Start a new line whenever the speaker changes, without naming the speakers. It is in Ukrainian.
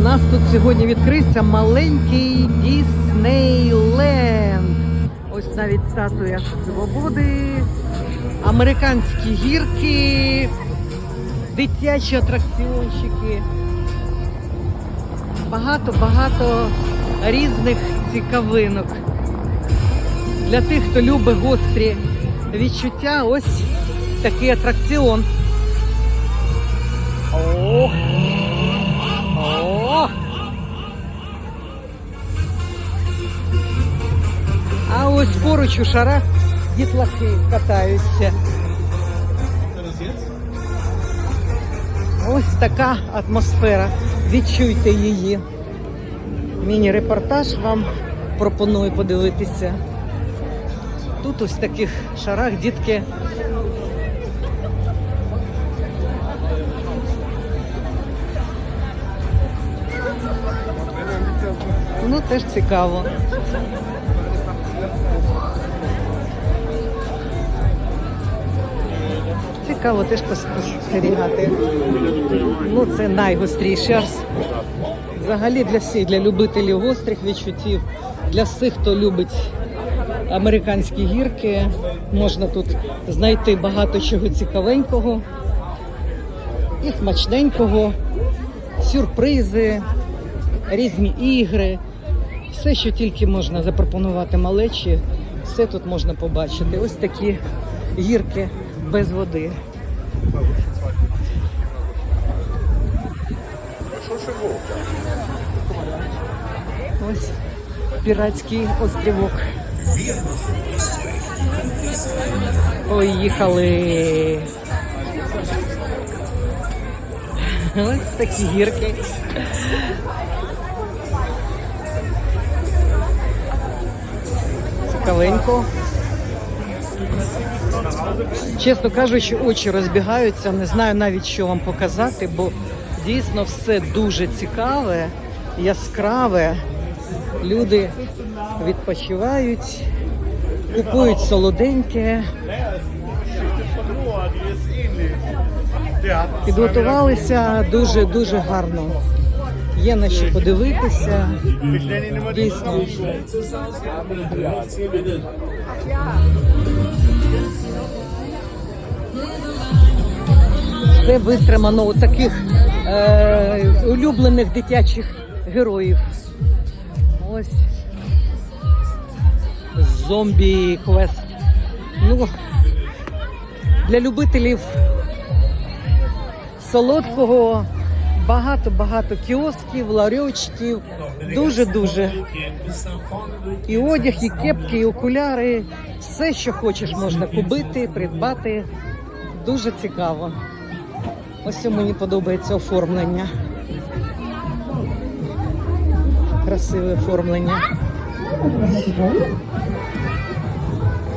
нас тут сьогодні відкрився маленький Діснейленд. Ось навіть статуя Свободи, американські гірки, дитячі атракціончики. Багато-багато різних цікавинок. Для тих, хто любить гострі відчуття, ось такий атракціон. О! Поруч у шарах дітлахи катаються. Ось така атмосфера. Відчуйте її. Міні-репортаж вам пропоную подивитися. Тут ось в таких шарах дітки Ну, теж цікаво. Цікаво теж поспостерігати. Ну, це найгостріший арс. Взагалі для всіх, для любителів гострих відчуттів, для всіх, хто любить американські гірки, можна тут знайти багато чого цікавенького і смачненького, сюрпризи, різні ігри. Все, що тільки можна запропонувати малечі, все тут можна побачити. Ось такі гірки без води. Ось піратський острівок. Поїхали. Ось такі гірки. Цікавенько. Чесно кажучи, очі розбігаються. Не знаю навіть, що вам показати, бо дійсно все дуже цікаве, яскраве. Люди відпочивають, купують солоденьке, підготувалися дуже-дуже гарно. Є на що подивитися. Дійсно. Все витримано у таких е, улюблених дитячих героїв. Ось. Зомбі квест. Ну, для любителів солодкого багато-багато кіосків, ларьочків. Дуже-дуже. І одяг, і кепки, і окуляри. Все, що хочеш, можна купити, придбати. Дуже цікаво. Ось мені подобається оформлення. Красиве оформлення.